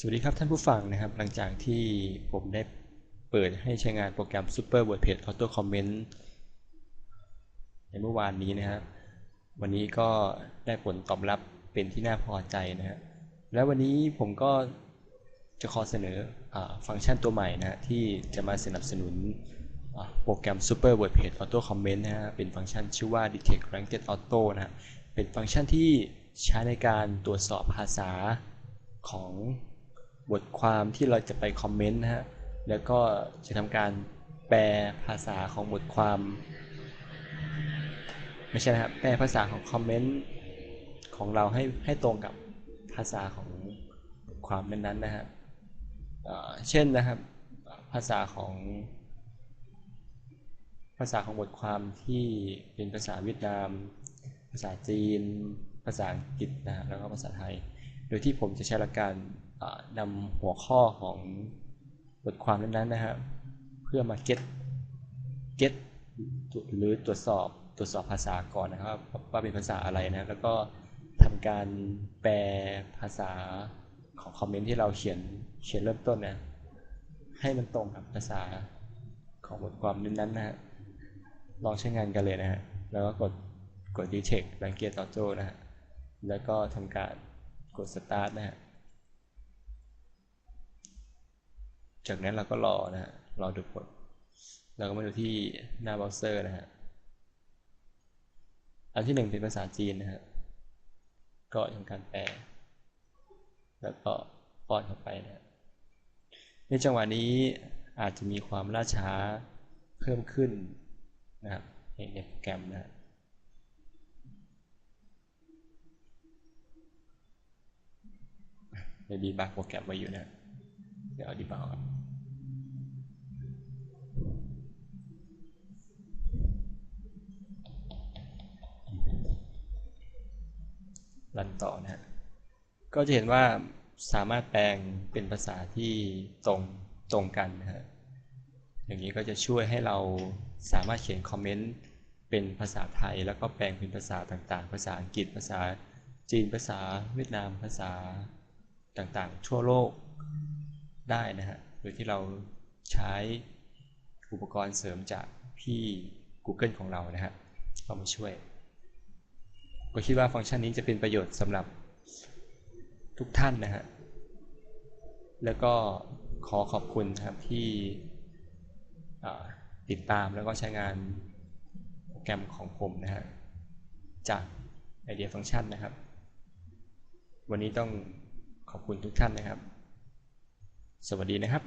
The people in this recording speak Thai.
สวัสดีครับท่านผู้ฟังนะครับ หลังจากที่ผมได้เปิดให้ใช้งานโปรแกรม Super WordPress Auto Comment ในเมื่อวานนี้นะครับ วันนี้ก็ได้ผลตอบรับเป็นที่น่าพอใจนะฮะแล้ววันนี้ผมก็จะขอเสนออฟังก์ชันตัวใหม่นะที่จะมาสนับสนุนโปรแกรม Super WordPress Auto Comment นะฮะเป็นฟังก์ชันชื่อว่า Detect Ranked Auto นะฮะเป็นฟังก์ชันที่ใช้ในการตรวจสอบภาษาของ บทความที่เราจะไปคอมเมนต์นะฮะ แล้วก็จะทำการแปลภาษาของบทความ ไม่ใช่นะครับ แปลภาษาของคอมเมนต์ของเราให้ให้ตรงกับภาษาของบทความนั้นๆนะฮะเอ่อเช่นนะครับภาษาของ ภาษาของบทความที่เป็นภาษาเวียดนาม ภาษาจีน ภาษาอังกฤษนะฮะแล้วก็ภาษาไทย โดยที่ผมจะใช้หลักการ นำหัวข้อของบทความนั้นๆนะฮะเพื่อมา get get หรือตรวจสอบตรวจสอบภาษาก่อนนะครับว่าเป็นภาษาอะไรนะแล้วก็ทำการแปลภาษาของคอมเมนต์ที่เราเขียนเขียนเริ่มต้นนะให้มันตรงกับภาษาของบทความนั้นๆนะฮะลองใช้งานกันเลยนะฮะแล้วก็กดกด detect language auto นะฮะแล้วก็ทำการกด start นะฮะ จากนั้นเราก็รอนะฮะรอดูผล เราก็มาดูที่หน้าเบราว์เซอร์นะฮะอันที่หนึ่งเป็นภาษาจีนนะฮะก็ทำการแปล แล้วก็ป้อนเข้าไปนะฮะในจังหวะนี้อาจจะมีความล่าช้าเพิ่มขึ้นนะครับในโปรแกรมนะฮะในดีบักโปรแกรมไว้อยู่นะ เดี๋ยวอาดีบักออก รันต่อนะฮะก็จะเห็นว่าสามารถแปลงเป็นภาษาที่ตรงตรงกันนะฮะอย่างนี้ก็จะช่วยให้เราสามารถเขียนคอมเมนต์เป็นภาษาไทย แล้วก็แปลงเป็นภาษาต่างๆ ภาษาอังกฤษภาษาจีนภาษาเวียดนามภาษาต่างๆ ทั่วโลกได้นะฮะโดยที่เราใช้อุปกรณ์เสริมจากพี่ Google ของเรานะฮะเข้ามาช่วย ก็คิดว่าฟังก์ชันนี้จะเป็นประโยชน์สำหรับทุกท่านนะฮะ แล้วก็ขอขอบคุณครับที่ติดตามแล้วก็ใช้งานโปรแกรมของผมนะฮะ จากไอเดียฟังก์ชันนะครับ วันนี้ต้องขอบคุณทุกท่านนะครับ สวัสดีนะครับ